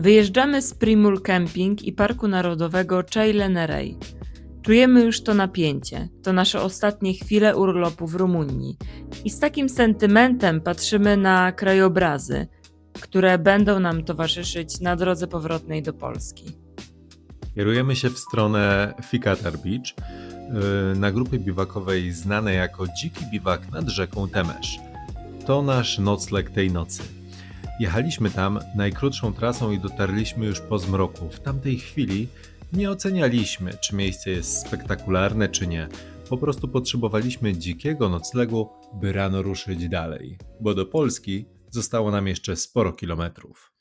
Wyjeżdżamy z Primul Camping i Parku Narodowego Cheylenerey. Czujemy już to napięcie. To nasze ostatnie chwile urlopu w Rumunii. I z takim sentymentem patrzymy na krajobrazy, które będą nam towarzyszyć na drodze powrotnej do Polski. Kierujemy się w stronę Fikatar Beach, yy, na grupie biwakowej znanej jako Dziki Biwak nad rzeką Temesz. To nasz nocleg tej nocy. Jechaliśmy tam najkrótszą trasą i dotarliśmy już po zmroku. W tamtej chwili nie ocenialiśmy, czy miejsce jest spektakularne, czy nie. Po prostu potrzebowaliśmy dzikiego noclegu, by rano ruszyć dalej, bo do Polski zostało nam jeszcze sporo kilometrów.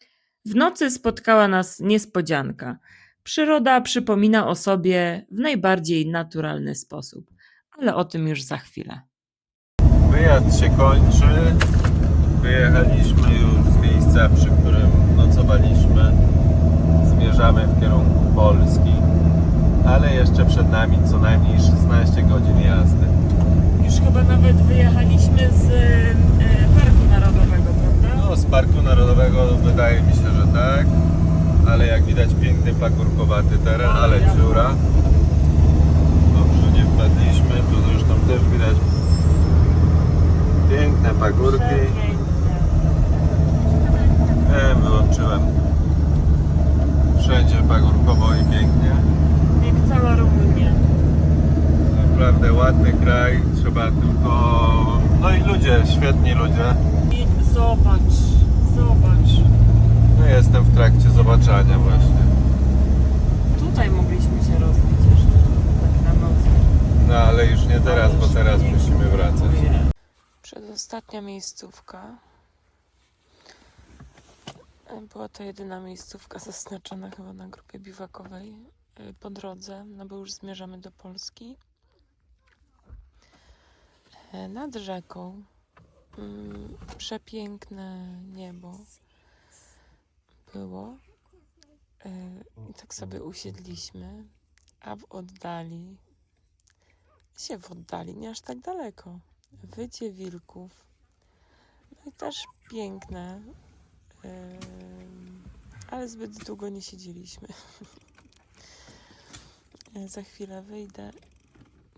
W nocy spotkała nas niespodzianka. Przyroda przypomina o sobie w najbardziej naturalny sposób, ale o tym już za chwilę. Wyjazd się kończy. Wyjechaliśmy już z miejsca, przy którym nocowaliśmy. Zmierzamy w kierunku Polski, ale jeszcze przed nami co najmniej 16 godzin jazdy. Już chyba nawet wyjechaliśmy z Parku Narodowego, prawda? No, z Parku Narodowego wydaje mi się, że tak, ale jak widać piękny pagórkowaty teren, ale dziura. Dobrze, nie wpadliśmy, tu zresztą też widać piękne pagórki. Ja wyłączyłem. Wszędzie pagórkowo i pięknie. Jak cała Rumunia. Naprawdę ładny kraj, trzeba tylko... No i ludzie, świetni zobacz, zobacz. No jestem w trakcie zobaczenia właśnie. Tutaj mogliśmy się rozbić jeszcze, tak na noc. No ale już nie teraz, bo teraz musimy wracać. Przedostatnia miejscówka. Była to jedyna miejscówka zaznaczona chyba na grupie biwakowej y, po drodze, no bo już zmierzamy do Polski. E, Nad rzeką mm, przepiękne niebo było. E, I tak sobie usiedliśmy, a w oddali się w oddali, nie aż tak daleko. Wycie wilków. No i też piękne. Ale zbyt długo nie siedzieliśmy. Za chwilę wyjdę.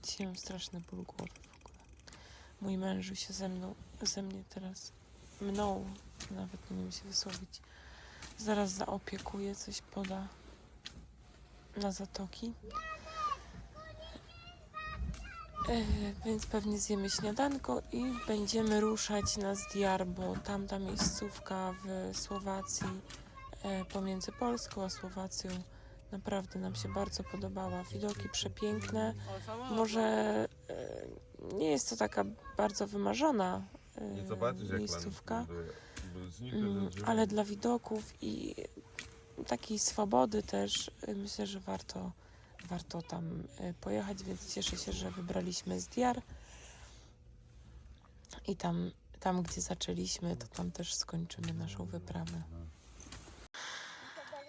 Dzisiaj mam straszny ból głowy w ogóle. Mój mężu się ze mną, ze mnie teraz mną, nawet nie wiem się wysłowić. Zaraz zaopiekuje, coś poda na zatoki. E, Więc pewnie zjemy śniadanko i będziemy ruszać na Zdjar, bo tamta miejscówka w Słowacji e, pomiędzy Polską a Słowacją naprawdę nam się bardzo podobała. Widoki przepiękne. Może e, nie jest to taka bardzo wymarzona e, miejscówka, mm, ale dla widoków i takiej swobody też e, myślę, że warto warto tam y, pojechać, więc cieszę się, że wybraliśmy Zdjar. I tam, tam, gdzie zaczęliśmy, to tam też skończymy naszą wyprawę.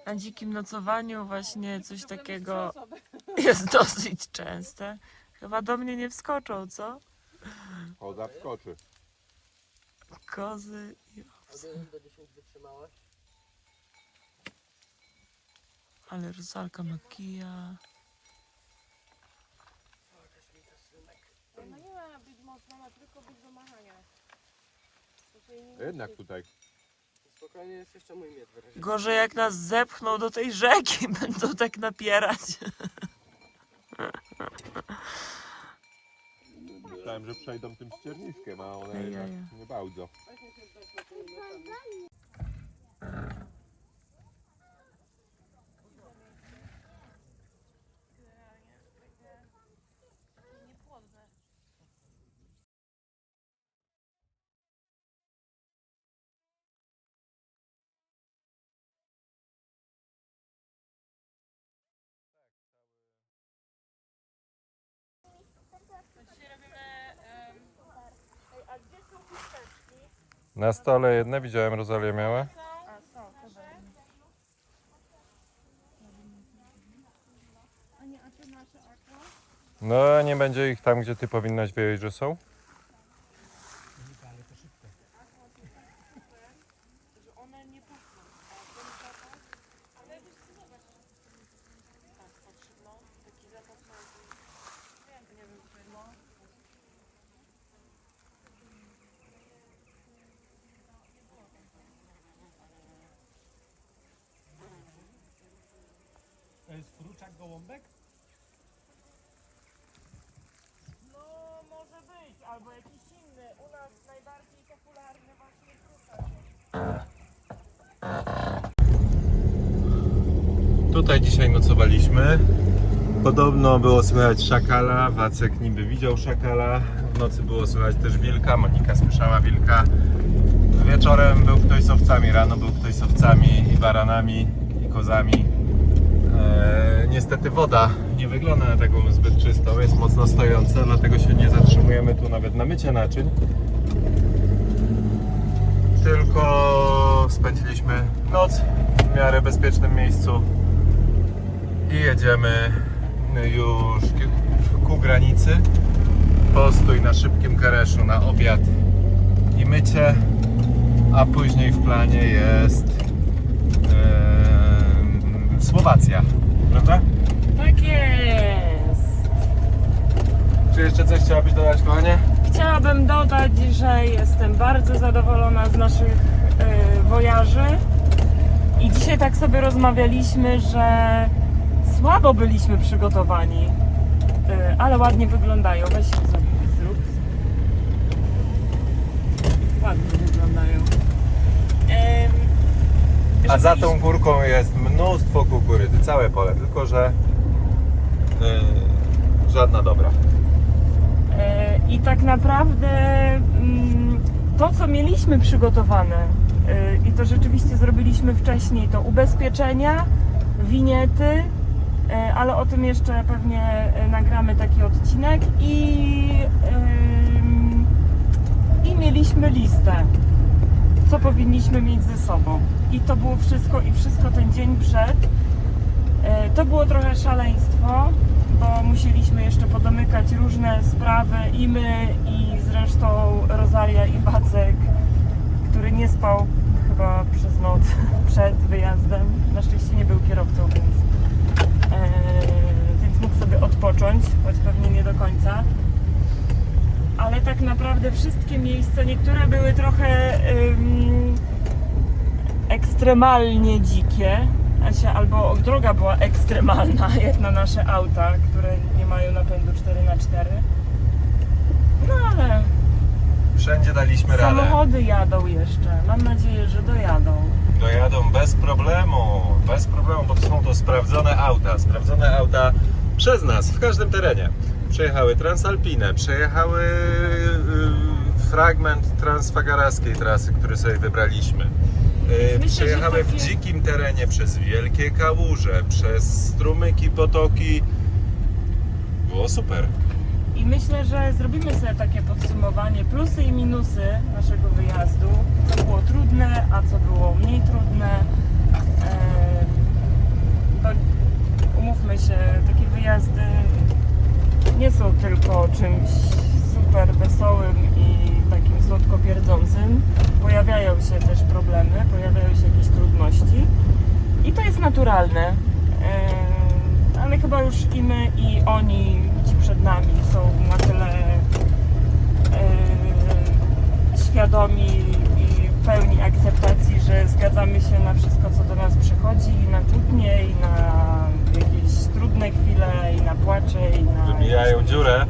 Na dzikim nocowaniu właśnie coś takiego jest dosyć częste. Chyba do mnie nie wskoczą, co? Choda wskoczy. Kozy i Do 10 wytrzymałaś? Ale Rosalka ma kija. No nie ma być mocna, ma tylko być do machania. To nie Jednak tutaj. Spokojnie jest jeszcze mój miecz wyraźnie. Gorzej jak nas zepchną do tej rzeki, będą tak napierać. Myślałem, że przejdą tym ścierniskiem, a one Ej, jednak ej. nie bardzo. Na stole jedne widziałem, Rozalia miała. No, nie będzie ich tam, gdzie ty powinnaś wiedzieć, że są? Że one nie pachną. A ten zapach? jest fruczak gołąbek? No może być, albo jakiś inny. U nas najbardziej popularny właśnie. Tutaj dzisiaj nocowaliśmy. Podobno było słychać szakala, Wacek niby widział szakala. W nocy było słychać też wilka, Monika słyszała wilka. Wieczorem był ktoś z owcami, rano był ktoś z owcami i baranami i kozami. Eee, niestety woda nie wygląda na taką zbyt czystą, jest mocno stojąca, dlatego się nie zatrzymujemy tu nawet na mycie naczyń. Tylko spędziliśmy noc w miarę bezpiecznym miejscu i jedziemy już ku- granicy. Postój na szybkim kareszu na obiad i mycie, a później w planie jest em, Słowacja, prawda? Tak jest. Czy jeszcze coś chciałabyś dodać, kochanie? Chciałabym dodać, że jestem bardzo zadowolona z naszych y, wojaży. I dzisiaj tak sobie rozmawialiśmy, że słabo byliśmy przygotowani, y, ale ładnie wyglądają. Weź sobie zrób. Ładnie wyglądają. Em, A za tą górką jest mnóstwo kukurydzy, całe pole, tylko że y, żadna dobra. E, I tak naprawdę mm, to, co mieliśmy przygotowane, e, i to rzeczywiście zrobiliśmy wcześniej, to ubezpieczenia, winiety, ale o tym jeszcze pewnie nagramy taki odcinek i, i mieliśmy listę, powinniśmy mieć ze sobą. I to było wszystko, i wszystko ten dzień przed. E, To było trochę szaleństwo, bo musieliśmy jeszcze podomykać różne sprawy i my, i zresztą Rosalia i Wacek, który nie spał chyba przez noc przed wyjazdem. Na szczęście nie był kierowcą, więc, e, więc mógł sobie odpocząć, choć pewnie nie do końca. Ale tak naprawdę wszystkie miejsca, niektóre były trochę ekstremalnie dzikie, Asia, albo droga była ekstremalna, jak na nasze auta, które nie mają napędu 4x4. No ale Wszędzie daliśmy radę. samochody jadą jeszcze. Mam nadzieję, że dojadą. Dojadą bez problemu, bez problemu, bo to są to sprawdzone auta. Sprawdzone auta przez nas w każdym terenie. Przejechały Transalpinę, przejechały y, fragment transfagaraskiej trasy, który sobie wybraliśmy. Y, Myślę, Przejechały w dzikim terenie przez wielkie kałuże, przez strumyki, potoki. Było super. I myślę, że zrobimy sobie takie podsumowanie, plusy i minusy naszego wyjazdu. Co było trudne, a co było mniej trudne. Em, Bo umówmy się, takie wyjazdy nie są tylko czymś super wesołym i takim słodko pierdzącym. Pojawiają się też problemy, pojawiają się jakieś trudności. I to jest naturalne. Em, Ale chyba już i my, i oni, ci przed nami, są na tyle em, świadomi i pełni akceptacji, że zgadzamy się na wszystko, co do nas przychodzi, i na kłótnie, i na jakieś trudne chwile, i na płacze, i na... Wybijają dziurę.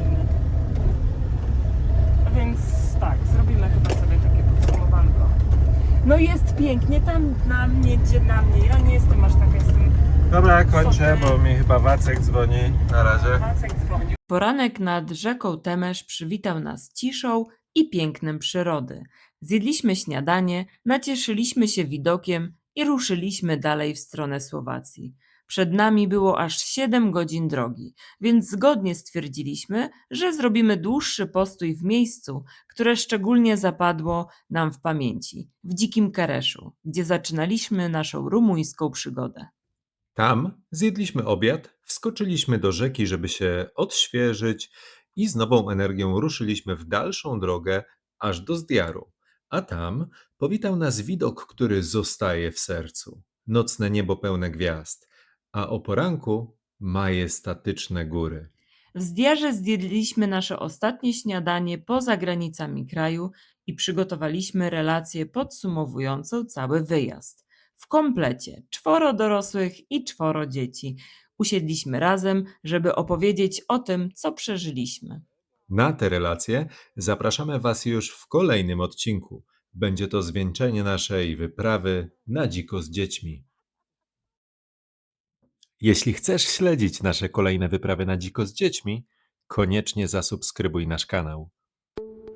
Więc tak, zrobimy chyba sobie takie podsumowanko. No jest pięknie, tam na mnie, gdzie na mnie. Ja nie jestem aż taka, jestem Dobra, kończę, bo mi chyba Wacek dzwoni. Na razie. Poranek nad rzeką Temesz przywitał nas ciszą i pięknem przyrody. Zjedliśmy śniadanie, nacieszyliśmy się widokiem i ruszyliśmy dalej w stronę Słowacji. Przed nami było aż 7 godzin drogi, więc zgodnie stwierdziliśmy, że zrobimy dłuższy postój w miejscu, które szczególnie zapadło nam w pamięci w Dzikim Kereszu, gdzie zaczynaliśmy naszą rumuńską przygodę. Tam zjedliśmy obiad, wskoczyliśmy do rzeki, żeby się odświeżyć i z nową energią ruszyliśmy w dalszą drogę aż do Zdjaru. A tam powitał nas widok, który zostaje w sercu. Nocne niebo pełne gwiazd, a o poranku majestatyczne góry. W Zdjarze zjedliśmy nasze ostatnie śniadanie poza granicami kraju i przygotowaliśmy relację podsumowującą cały wyjazd. W komplecie czworo dorosłych i czworo dzieci. usiedliśmy razem, żeby opowiedzieć o tym, co przeżyliśmy. Na te relacje zapraszamy Was już w kolejnym odcinku. Będzie to zwieńczenie naszej wyprawy na dziko z dziećmi. Jeśli chcesz śledzić nasze kolejne wyprawy na dziko z dziećmi, koniecznie zasubskrybuj nasz kanał.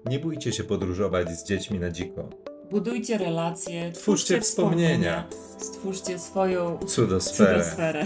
Nie bójcie się podróżować z dziećmi na dziko. Budujcie relacje, Twórzcie wspomnienia. stwórzcie swoją Cudosferę. cudosferę.